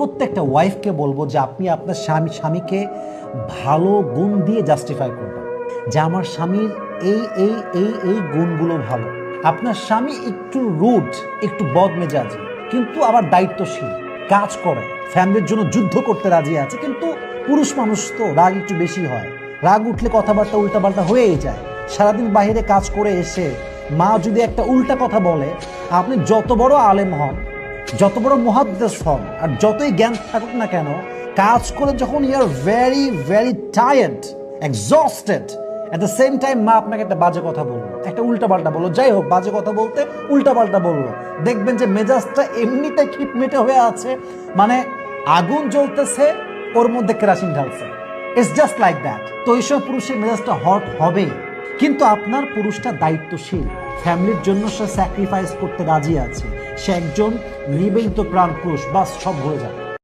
প্রত্যেকটা ওয়াইফকে বলব যে আপনি আপনার স্বামী, স্বামীকে ভালো গুণ দিয়ে জাস্টিফাই করবেন যে আমার স্বামীর এই এই এই এই গুণগুলো ভালো। আপনার স্বামী একটু রুট একটু বদমেজাজি, কিন্তু আবার দায়িত্বশীল, কাজ করে ফ্যামিলির জন্য যুদ্ধ করতে রাজি আছে, কিন্তু পুরুষ মানুষ তো রাগ একটু বেশি হয়। রাগ উঠলে কথাবার্তা উল্টাপাল্টা হয়েই যায়। সারাদিন বাইরে কাজ করে এসে মা যদি একটা উল্টা কথা বলে, আপনি যত বড় আলেম হন যত বড় মহাদ্দেশ হন আর যতই জ্ঞান থাকুক না কেন, কাজ করে যখন you are very very tired exhausted at the same time মা আপনাকে একটা বাজে কথা বলল। একটা উল্টাপাল্টা বলল। যাই হোক, বাজে কথা বলতে উল্টাপাল্টা বলল। দেখবেন যে মেজাজটা এমনিতে খিটমিটে হয়ে আছে মানে আগুন জ্বলতেছে, ওর মধ্যে কেরাসিন ঢালছে। ইটস জাস্ট লাইক দ্যাট তো এইসব পুরুষের মেজাজটা হট হবেই। কিন্তু আপনার পুরুষটা দায়িত্বশীল। ফ্যামিলির জন্য সে স্যাক্রিফাইস করতে রাজি আছে। সে একজন নিবেদিত প্রাণ পুরুষ বাস সব হয়ে যাবে